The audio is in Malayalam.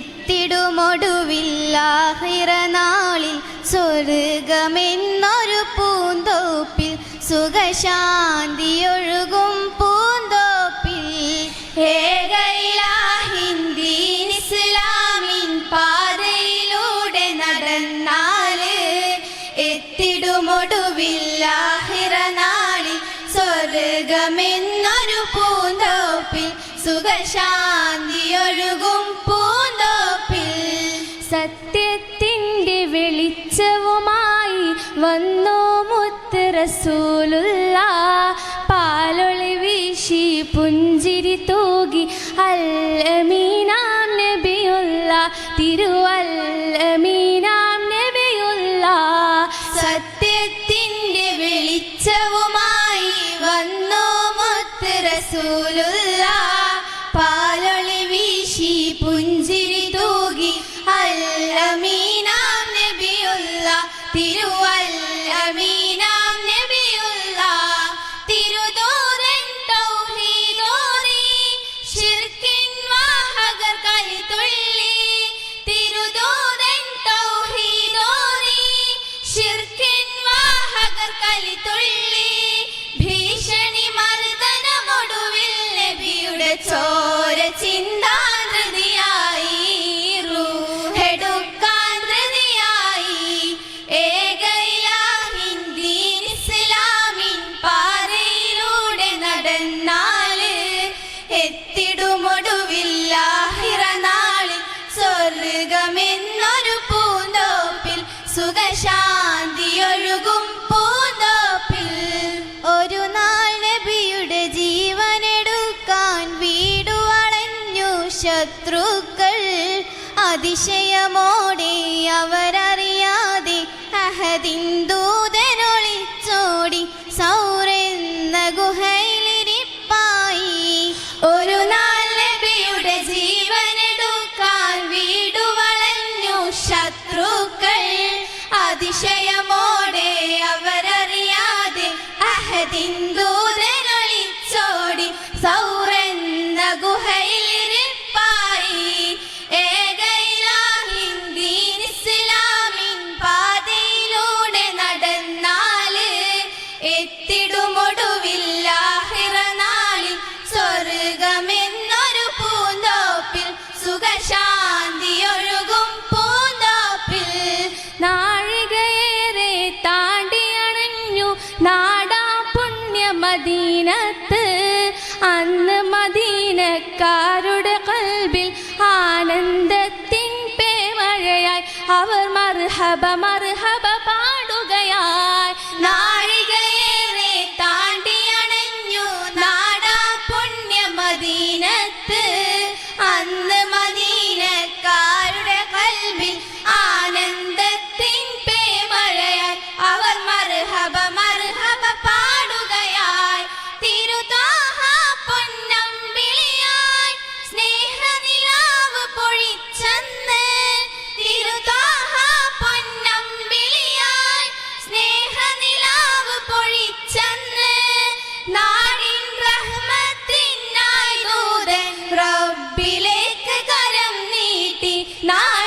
എത്തിടുമൊടുവില്ലാഹിറനാളിൽ സ്വർഗമെന്നൊരു പൂന്തോപ്പിൽ സുഖശാന്തിയൊഴുകും പൂന്തോപ്പിൽ. ഏകയിലാഹിന്ദീൻ സ്വർഗമെന്നൊരു പൂന്തോപ്പിൽ സുഖശാന്തിയൊഴുകും പൂ റസൂലുള്ള പാലൊളി വീശി പുഞ്ചിരി തൂകി അൽ മീനാം നബിയുള്ള തിരു പിറന്നാൾ എത്തിടുമൊടുവില്ലാഹിറ നാളിൽ സ്വർഗമെന്നൊരു പൂന്തോപ്പിൽ സുഖശാന്തിയൊഴുകും പൂന്തോപ്പിൽ. ഒരു നാൾ നബിയുടെ ജീവനെടുക്കാൻ വീടു വളഞ്ഞു ശത്രുക്കൾ അതിശയമോടെ അവരറിയാതെ അഹദിന്ദു ജീവന مرحبا مرحبا না